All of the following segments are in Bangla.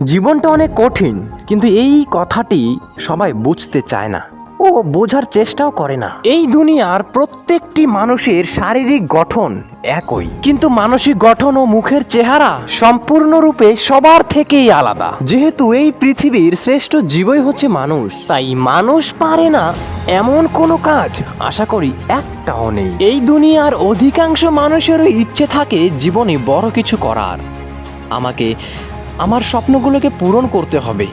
জীবনটা অনেক কঠিন, কিন্তু এই কথাটি সবাই বুঝতে চায় না ও বোঝার চেষ্টাও করে না। এই দুনিয়ার প্রত্যেকটি মানুষের শারীরিক গঠন একই, কিন্তু মানসিক গঠন ও মুখের চেহারা সম্পূর্ণরূপে সবার থেকেই আলাদা। যেহেতু এই পৃথিবীর শ্রেষ্ঠ জীবই হচ্ছে মানুষ, তাই মানুষ পারে না এমন কোনো কাজ, আশা করি একটাও নেই। এই দুনিয়ার অধিকাংশ মানুষেরও ইচ্ছে থাকে জীবনে বড় কিছু করার। আমাকে আমার স্বপ্নগুলোকে পূরণ করতে হবে।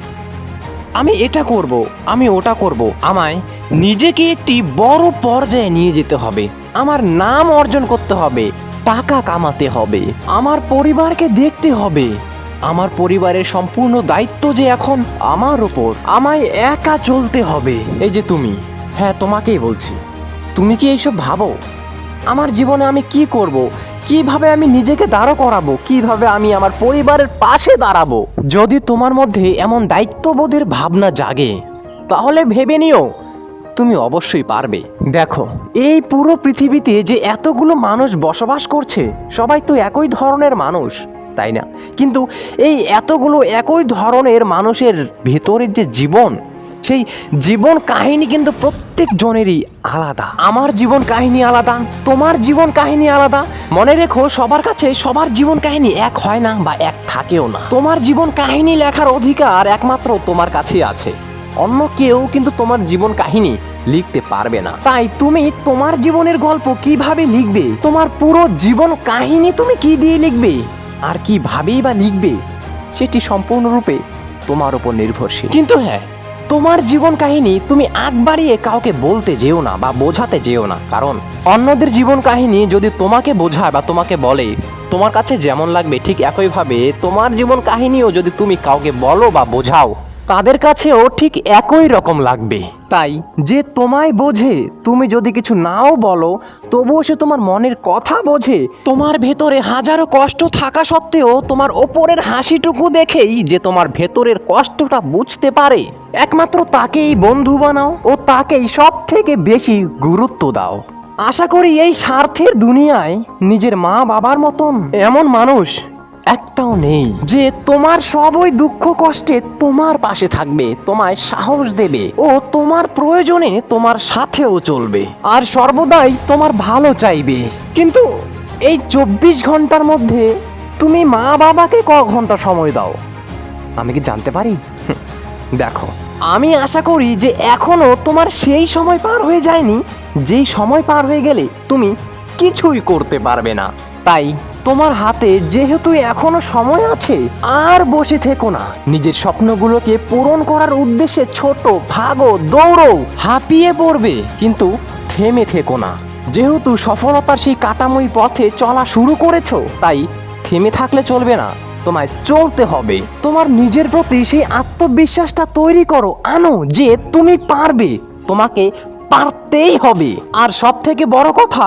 আমি এটা করব, আমি ওটা করব। আমায় নিজেকে একটি বড় পর্যায়ে নিয়ে যেতে হবে। আমার নাম অর্জন করতে হবে, টাকা কামাতে হবে, আমার পরিবারকে দেখতে হবে। আমার পরিবারের সম্পূর্ণ দায়িত্ব যে এখন আমার ওপর আমায় একা চলতে হবে। এই যে তুমি হ্যাঁ তোমাকেই বলছি। তুমি কি এইসব ভাবো? আমার জীবনে আমি কি করব? কীভাবে আমি নিজেকে দাঁড় করাবো? কীভাবে আমি আমার পরিবারের পাশে দাঁড়াবো? যদি তোমার মধ্যে এমন দায়িত্ববোধের ভাবনা জাগে, তাহলে ভেবে নিও, তুমি অবশ্যই পারবে। দেখো, এই পুরো পৃথিবীতে যে এতগুলো মানুষ বসবাস করছে, সবাই তো একই ধরনের মানুষ, তাই না? কিন্তু এই এতগুলো একই ধরনের মানুষের ভেতরের যে জীবন সেই জীবন কাহিনী কিন্তু প্রত্যেক জনেরই আলাদা। আমার জীবন কাহিনী আলাদা, তোমার জীবন কাহিনী আলাদা। মনে রেখো, সবার কাছে সবার জীবন কাহিনী এক হয় না বা এক থাকেও না। তোমার জীবন কাহিনী লেখার অধিকার একমাত্র তোমার কাছেই আছে। অন্য কেউ কিন্তু তোমার জীবন কাহিনী লিখতে পারবে না। তাই তুমি তোমার জীবনের গল্প কীভাবে লিখবে? তোমার পুরো জীবন কাহিনী তুমি কি দিয়ে লিখবে? আর কিভাবেই বা লিখবে? সেটি সম্পূর্ণরূপে তোমার উপর নির্ভরশীল। কিন্তু হ্যাঁ তোমার জীবন কাহিনী তুমি আগ বাড়িয়ে কাউকে বলতে যেও না বা বোঝাতে যেও না। কারণ অন্যদের জীবন কাহিনী যদি তোমাকে বোঝায় বা তোমাকে বলে, তোমার কাছে যেমন লাগবে ঠিক একইভাবে তোমার জীবন কাহিনীও যদি তুমি কাউকে বলো বা বোঝাও তাদের কাছেও ঠিক একই রকম লাগবে। তাই? যে তোমায় বোঝে তুমি যদি কিছু নাও বলো তবুও সে তোমার মনের কথা বোঝে। তোমার ভেতরে হাজারো কষ্ট থাকা সত্ত্বেও তোমার ওপরের হাসিটুকু দেখেই যে তোমার ভেতরের কষ্টটা বুঝতে পারে। একমাত্র তাকেই বন্ধু বানাও ও তাকেই সব থেকে বেশি গুরুত্ব দাও। আশা করি এই স্বার্থের দুনিয়ায় নিজের মা বাবার মতন এমন মানুষ একটাও নেই যে তোমার সবই দুঃখ কষ্টে তোমার পাশে থাকবে, তোমায় সাহস দেবে ও তোমার প্রয়োজনে তোমার সাথেও চলবে। আর সর্বদাই তোমার ভালো চাইবে। কিন্তু এই চব্বিশ ঘণ্টার মধ্যে তুমি মা বাবাকে ক ঘণ্টা সময় দাও? আমি কি জানতে পারি? দেখো, আমি আশা করি যে এখনও তোমার সেই সময় পার হয়ে যায়নি, যেই সময় পার হয়ে গেলে তুমি কিছুই করতে পারবে না। তাই তোমার হাতে যেহেতু এখনও সময় আছে, আর বসে থেকো না। নিজের স্বপ্নগুলোকে পূরণ করার উদ্দেশ্যে ছোট, ভাগো, দৌড়ো, হাঁপিয়ে পড়বে, কিন্তু থেমে থেকো না। যেহেতু সফলতার সেই কাটাময় পথে চলা শুরু করেছ, তাই থেমে থাকলে চলবে না, তোমায় চলতে হবে। তোমার নিজের প্রতি সেই আত্মবিশ্বাসটা তৈরি করো, আনো যে তুমি পারবে, তোমাকে পারতেই হবে। আর সব থেকে বড় কথা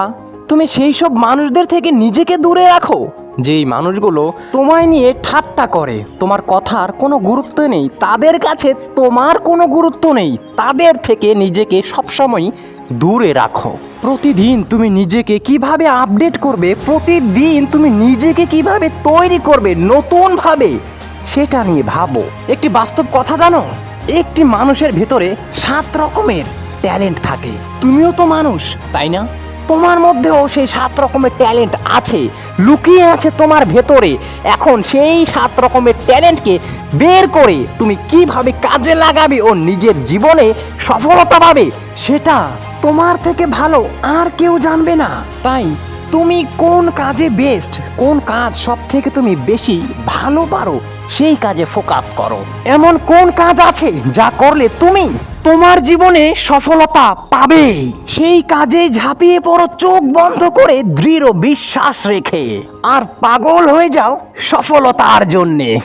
তুমি সেই সব মানুষদের থেকে নিজেকে দূরে রাখো। যেই মানুষগুলো তোমায় নিয়ে ঠাট্টা করে। তোমার কথার কোনো গুরুত্ব নেই। তাদের কাছে তোমার কোনো গুরুত্ব নেই। তাদের থেকে নিজেকে সবসময় দূরে রাখো। প্রতিদিন তুমি নিজেকে কীভাবে আপডেট করবে? প্রতিদিন তুমি নিজেকে কীভাবে তৈরি করবে? নতুনভাবে? সেটা নিয়ে ভাবো। একটি বাস্তব কথা জানো? একটি মানুষের ভেতরে সাত রকমের ট্যালেন্ট থাকে। তুমিও তো মানুষ, তাই না? তোমার মধ্যেও সেই সাত রকমের ট্যালেন্ট আছে, লুকিয়ে আছে তোমার ভেতরে। এখন সেই সাত রকমের ট্যালেন্টকে বের করে তুমি কীভাবে কাজে লাগাবে ও নিজের জীবনে সফলতা পাবে, সেটা তোমার থেকে ভালো আর কেউ জানবে না। তাই তুমি কোন কাজে বেস্ট কোন কাজ সব থেকে তুমি বেশি ভালো পারো? সেই কাজে ফোকাস করো। এমন কোন কাজ আছে যা করলে তুমি তোমার জীবনে সফলতা পাবে? সেই কাজে ঝাঁপিয়ে পড়ো, চোখ বন্ধ করে দৃঢ় বিশ্বাস রেখে। আর পাগল হয়ে যাও সফলতার জন্যে।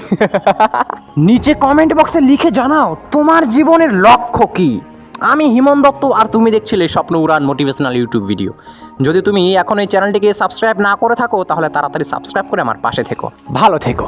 নিচে কমেন্ট বক্সে লিখে জানাও, তোমার জীবনের লক্ষ্য কি? আমি হিমন দত্ত আর তুমি দেখছিলে স্বপ্ন উড়ান মোটিভেশনাল ইউটিউব ভিডিও যদি তুমি এখন এই চ্যানেলটিকে সাবস্ক্রাইব না করে থাকো, তাহলে তাড়াতাড়ি সাবস্ক্রাইব করে আমার পাশে থেকো। ভালো থেকো।